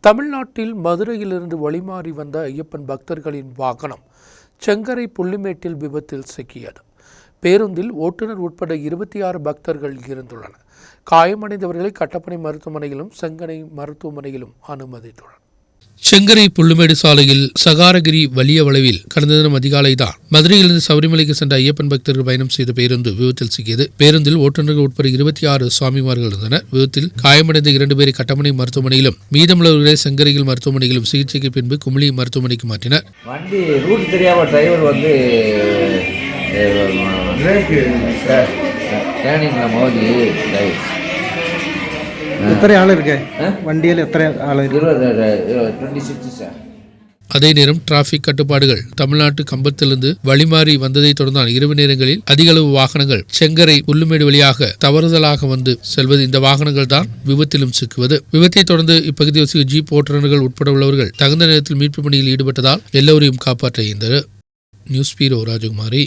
தமிழ்நாட்டில் மதுரையிலிருந்து வழிமாறி வந்த ஐயப்பன் பக்தர்களின் வாகனம் செங்கரை புள்ளிமேட்டில் விபத்தில் சிக்கியது. பேருந்தில் ஓட்டுநர் உட்பட இருபத்தி ஆறு பக்தர்கள் இருந்துள்ளனர். காயமடைந்தவர்களை கட்டப்பனை மருத்துவமனையிலும் செங்கனை மருத்துவமனையிலும் அனுமதித்துள்ளனர். செங்கரை புல்லுமேடு சாலையில் சகாரகிரி வலிய வளைவில் கடந்த தினம் அதிகாலை தான் மதுரையிலிருந்து சபரிமலைக்கு சென்ற ஐயப்பன் பக்தர்கள் பயணம் செய்த பேருந்து விபத்தில் சிக்கியது பேருந்தில் ஓட்டுநர்கள் உட்பட இருபத்தி ஆறு சுவாமிமார்கள் இருந்தனர் விபத்தில் காயமடைந்த இரண்டு பேரை கட்டமனை மருத்துவமனையிலும் மீதமுள்ளவர்களை செங்கரையில் மருத்துவமனையிலும் சிகிச்சைக்கு பின்பு குமிளி மருத்துவமனைக்கு மாற்றினர் வண்டி ரூட் தெரியாம டிரைவர் வந்து டேர்னிங்கில் மோதி எத்தனை ஆள் இருக்கு? வண்டியில் எத்தனை ஆள் இருக்கு? அதே நேரம் டிராபிக் கட்டுப்பாடுகள் தமிழ்நாட்டு கம்பத்திலிருந்து வழிமாறி வந்ததை தொடர்ந்தால் இரவு நேரங்களில் அதிகளவு வாகனங்கள் செங்கரை உள்ளுமேடு வழியாக தவறுதலாக வந்து செல்வது. இந்த வாகனங்கள் தான் விபத்திலும் சிக்குவது. விபத்தை தொடர்ந்து இப்பகுதியில் வசிக்கும் ஜீப் ஓட்டுநர்கள் உட்பட உள்ளவர்கள் தகுந்த நேரத்தில் மீட்பு பணியில் ஈடுபட்டதால் எல்லோரையும் காப்பாற்ற இயந்தது நியூஸ் பீரோ ராஜகுமாரி.